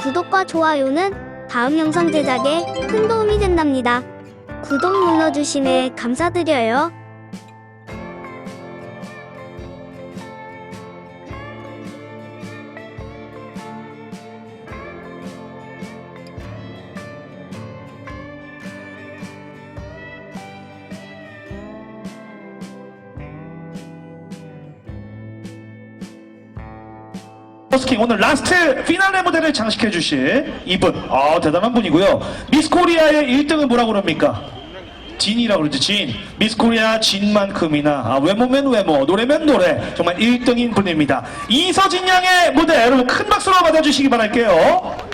구독과 좋아요는 다음 영상 제작에 큰 도움이 된답니다. 구독 눌러주심에 감사드려요. 버스킹 오늘 라스트 피날레 무대를 장식해 주실 이분. 아 대단한 분이고요. 미스 코리아의 1등은 뭐라고 그럽니까? 진이라고 그러죠 진. 미스 코리아 진만큼이나. 아, 외모면 외모 노래면 노래. 정말 1등인 분입니다. 이서진 양의 무대 여러분 큰 박수로 받아주시기 바랄게요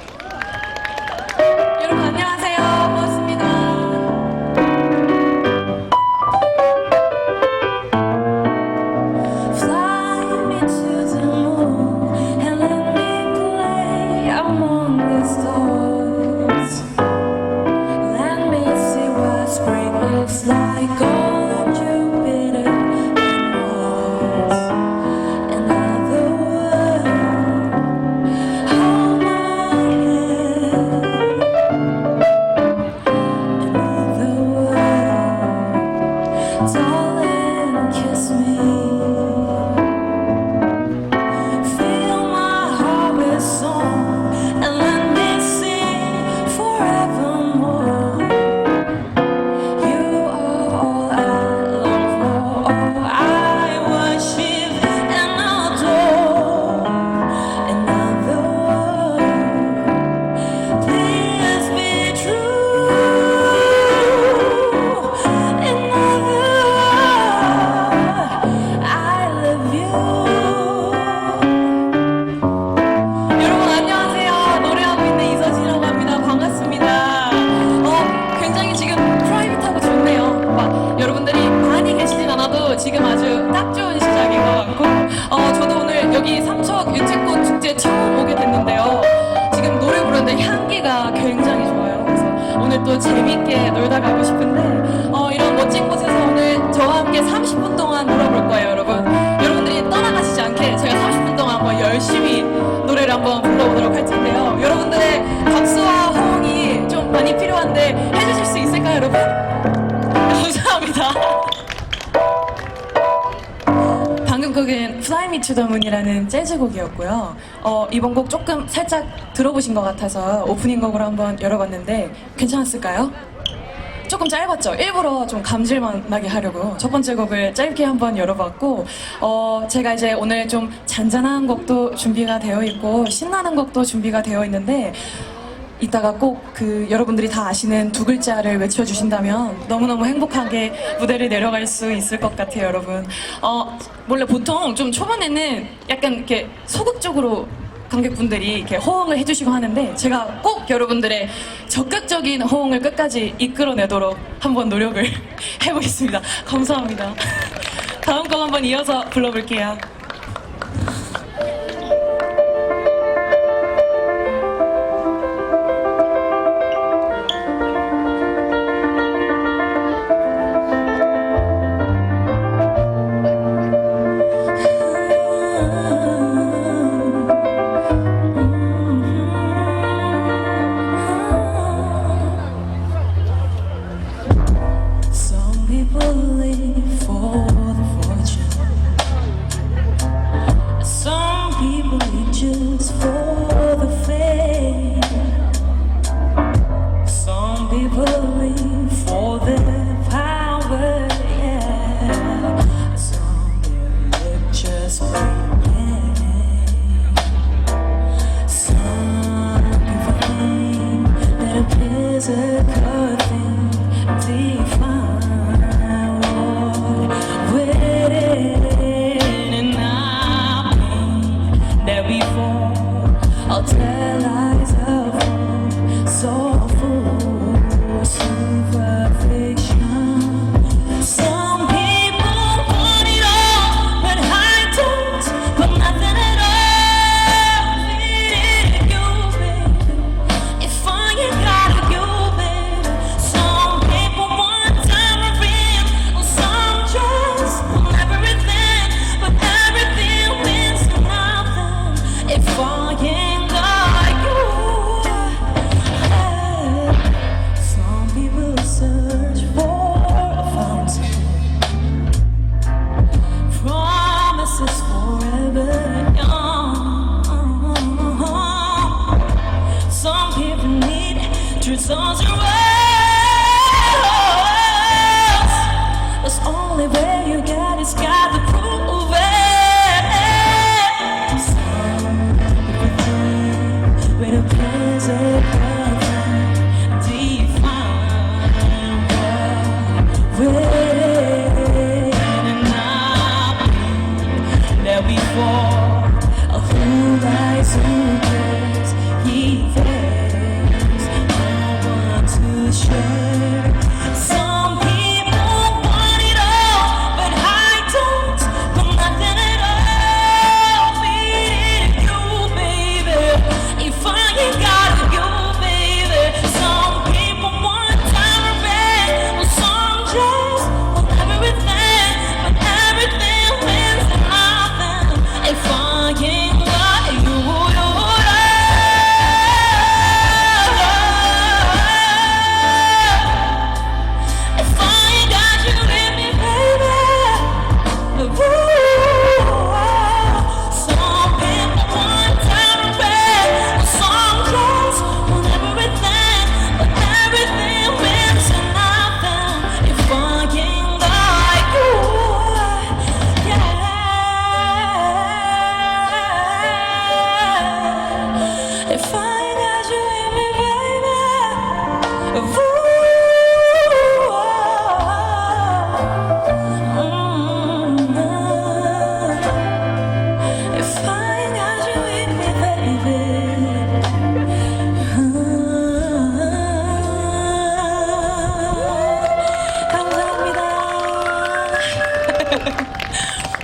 재밌게 놀다 가고 싶은데 어, 이런 멋진 곳에서 오늘 저와 함께 30분 동안 놀아볼 거예요, 여러분. 여러분들이 떠나가시지 않게 제가 30분 동안 한번 열심히 노래를 한번 불러보도록 할 텐데요. 여러분들의 박수와 호응이 좀 많이 필요한데 해주실 수 있을까요, 여러분? 감사합니다. 방금 곡은 Fly Me to the Moon이라는 재즈곡이었고요. 어, 이번 곡 조금 살짝 들어보신 것 같아서 오프닝 곡으로 한번 열어봤는데 괜찮았을까요? 조금 짧았죠. 일부러 좀 감질만 나게 하려고 첫 번째 곡을 짧게 한번 열어봤고, 어, 제가 이제 오늘 좀 잔잔한 곡도 준비가 되어 있고 신나는 곡도 준비가 되어 있는데 이따가 꼭 그 여러분들이 다 아시는 두 글자를 외쳐주신다면 너무너무 행복하게 무대를 내려갈 수 있을 것 같아요, 여러분. 어, 원래 보통 좀 초반에는 약간 이렇게 소극적으로 관객분들이 이렇게 호응을 해주시고 하는데 제가 꼭 여러분들의 적극적인 호응을 끝까지 이끌어내도록 한번 노력을 해보겠습니다. 감사합니다. 다음 곡 한번 이어서 불러볼게요. slowly. for a whole life.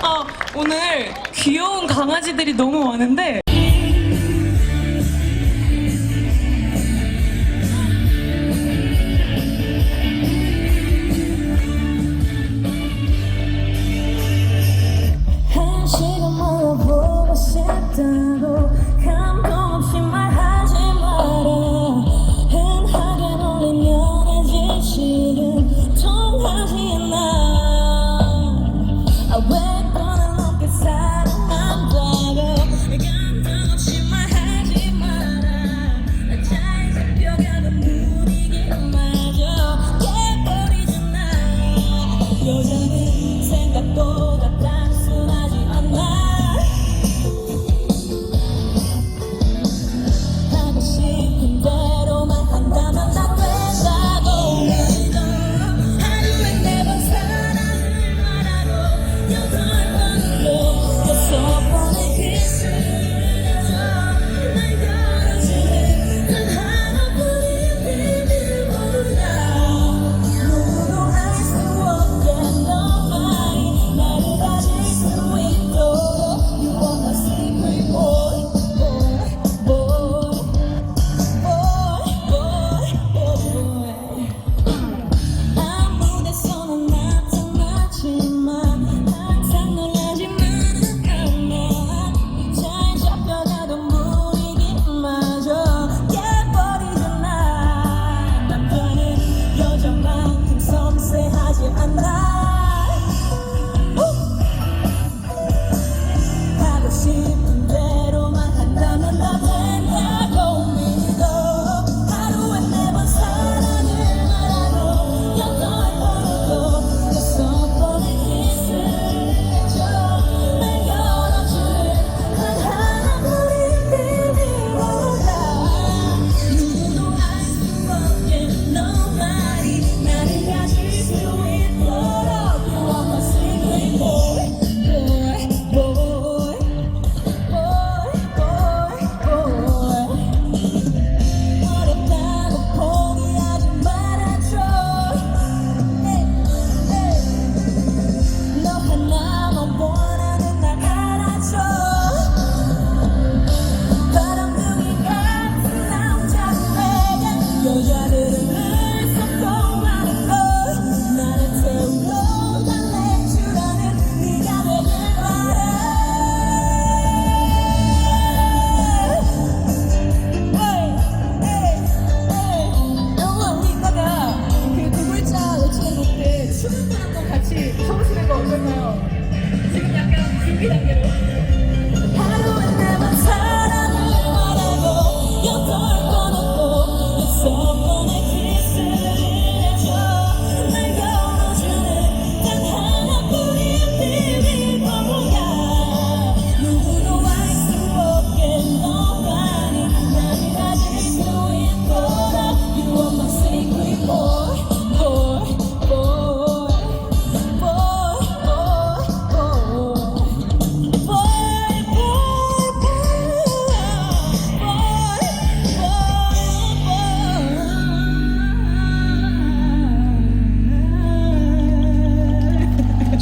아, 오늘 귀여운 강아지들이 너무 많은데 여자는 생각보다 단순하지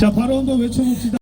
자, 바로 한번 외쳐봅시다.